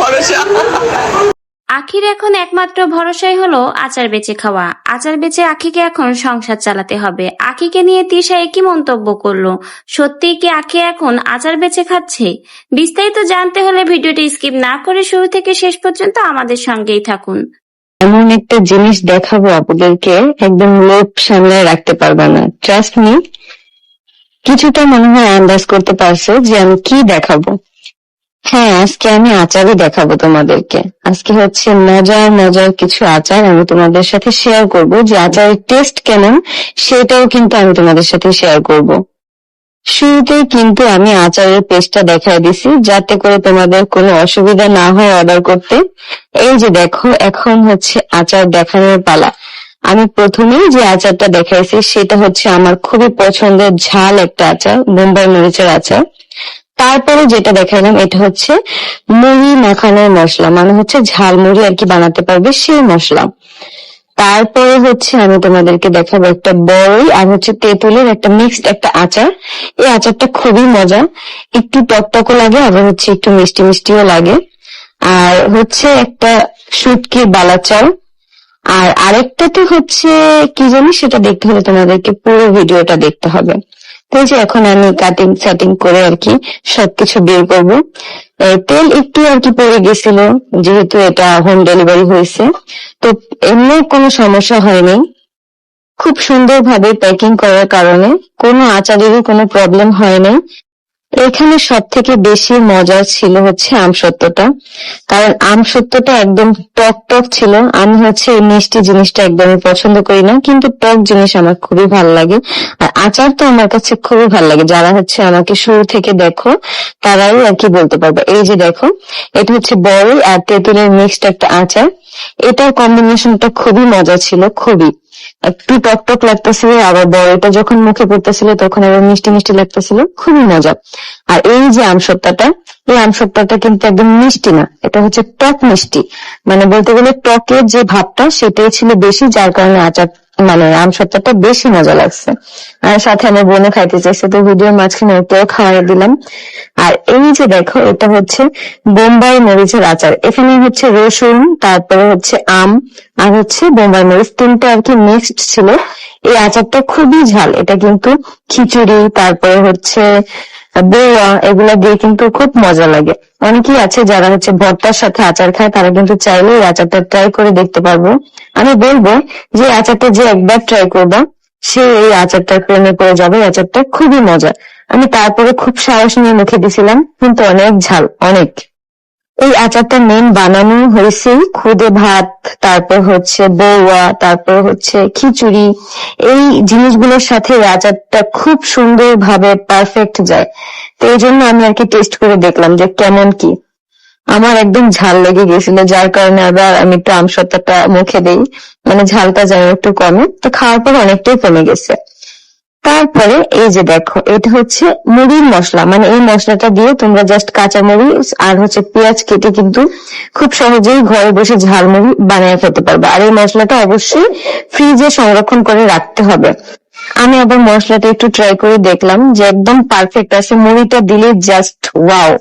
ভরসা। আখির এখন একমাত্র ভরসাই হলো আচার বেচে খাওয়া। আচার বেচে আখিকে এখন সংসার চালাতে হবে। আখিকে নিয়ে তিশা একই মন্তব্য করল। সত্যি কি আখি এখন আচার বেচে খাচ্ছে? বিস্তারিত জানতে হলে ভিডিওটি স্কিপ না করে শুরু থেকে শেষ পর্যন্ত আমাদের সঙ্গেই থাকুন। এমন একটা জিনিস দেখাবো আপনাদেরকে একদম লোভ সামলায় রাখতে পারবে না। ট্রাস্ট মি কিছুটা মনে হয় আন্দাজ করতে পারছ যে আমি কি দেখাবো। হ্যাঁ আজকে আমি আচারই দেখাবো তোমাদেরকে। আজকে হচ্ছে মজার মজার কিছু আচার আমি তোমাদের সাথে শেয়ার করব। যে আচারের টেস্ট কেমন, সেটাও কিন্তু আমি তোমাদের সাথে শেয়ার করব। শুরুতেই কিন্তু আমি আচারের পেস্টটা দেখাই দিছি, যাতে করে তোমাদের কোনো অসুবিধা না হয় অর্ডার করতে। এই যে দেখো, এখন হচ্ছে আচার দেখানোর পালা। আমি প্রথমেই যে আচারটা দেখাইছি, সেটা হচ্ছে আমার খুবই পছন্দের ঝাল একটা আচার মুম্বাই মরিচের আচার। তারপরে যেটা দেখাইলাম, এটা হচ্ছে মুড়ি মাখানোর মশলা মানে হচ্ছে ঝাল মুড়ি আর কি বানাতে পারবে সেই মশলা। তারপরে হচ্ছে আমি তোমাদেরকে দেখাবো একটা বড়ই আর হচ্ছে তেঁতুলের একটা মিক্সড একটা আচার। এই আচারটা খুবই মজা। একটু টকটকও লাগে, আবার হচ্ছে একটু মিষ্টি মিষ্টিও লাগে। আর হচ্ছে একটা শুটকির বালাচাও। আর আরেকটাতে হচ্ছে, কি জানি সেটা দেখতে হলে তোমাদেরকে পুরো ভিডিওটা দেখতে হবে। তো যে এখন আমি কাটিং সেটিং করে আর কি সবকিছু বের করব। তেল একটু আর কি পড়ে গেছিল, যেহেতু এটা হোম ডেলিভারি হয়েছে। তো এমনি কোনো সমস্যা হয়নি। খুব সুন্দরভাবে প্যাকিং করার কারণে কোনো আচারেরও কোনো প্রবলেম হয় হয়নি। এখানে সব থেকে বেশি মজার ছিল হচ্ছে আম আমসত্ত্বটা কারণ আম আমসত্ত্বটা একদম টক টক ছিল। আমি হচ্ছে মিষ্টি জিনিসটা একদমই পছন্দ করি না, কিন্তু টক জিনিস আমার খুবই ভালো লাগে। আর আচার তো আমার কাছে খুবই ভালো লাগে। যারা হচ্ছে আমাকে শুরু থেকে দেখো, তারাই আর কি বলতে পারবে। এই যে দেখো, এটা হচ্ছে বড় আর তেঁতুলের মিক্সড একটা আচার। এটার কম্বিনেশনটা খুবই মজা ছিল, খুবই। একটু টক টক লাগতেছিল, আবার বড়টা যখন মুখে পড়তেছিল, তখন আবার মিষ্টি মিষ্টি লাগতেছিল, খুবই মজা। আর এই যে আমসত্তাটা এই আমসত্তাটা কিন্তু একদম মিষ্টি না, এটা হচ্ছে টক মিষ্টি। মানে বলতে গেলে টকের যে ভাবটা, সেটাই ছিল বেশি, যার কারণে আচার মানে আমসত্তাটা বেশি মজা লাগছে। আর সাথে আমার বোনে খাইতে চাইছে, তো ভিডিওর মাঝখানে ওটাও খাওয়াই দিলাম। আর এই যে দেখো, এটা হচ্ছে বোম্বাই মরিচের আচার। এখানে হচ্ছে রসুন, তারপরে হচ্ছে আম, আর হচ্ছে বোম্বাই মরিচ। তিনটা আর কি মিক্সড ছিল। এই আচারটা খুবই ঝাল। এটা কিন্তু খিচুড়ি, তারপরে হচ্ছে বৌয়া, এগুলা দিয়ে কিন্তু খুব মজা লাগে। অনেকেই আছে যারা হচ্ছে ভর্তার সাথে আচার খায়, তারা কিন্তু চাইলে এই আচারটা ট্রাই করে দেখতে পারব। আমি বলব যে আচারটা যে একবার ট্রাই করবা, সে এই আচারটার প্রেমে পড়ে যাবে আচারটা খুবই মজা আমি তারপরে খুব সাহস নিয়ে মুখে দিছিলাম, কিন্তু অনেক ঝাল, অনেক। এই আচারটা মেন বানানো হয়েছে খুদে ভাত, তারপর হচ্ছে বৌয়া, তারপর হচ্ছে খিচুড়ি। এই জিনিসগুলোর সাথে আচারটা খুব সুন্দর ভাবে পারফেক্ট যায়। তো এই জন্য আমি আর কি টেস্ট করে দেখলাম যে কেমন কি। আমার একদম ঝাল লেগে গেছিল, যার কারণে আবার আমি একটু আমসত্তাটা মুখে দেই। মানে ঝালটা যেন একটু কমে। তো খাওয়ার পর অনেকটাই কমে গেছে। তারপরে এই যে দেখো, এটা হচ্ছে মুড়ির মশলা। মানে এই মশলাটা দিয়ে তোমরা জাস্ট কাঁচা মরিচ আর হচ্ছে পেঁয়াজ কেটে কিন্তু খুব সহজেই ঘরে বসে ঝালমুড়ি বানিয়ে খেতে পারবে। আর এই মশলাটা অবশ্যই ফ্রিজে সংরক্ষণ করে রাখতে হবে। আমি আবার মশলাটা একটু ট্রাই করে দেখলাম যে একদম পারফেক্ট আছে মুড়িটা দিলে জাস্ট ওয়াও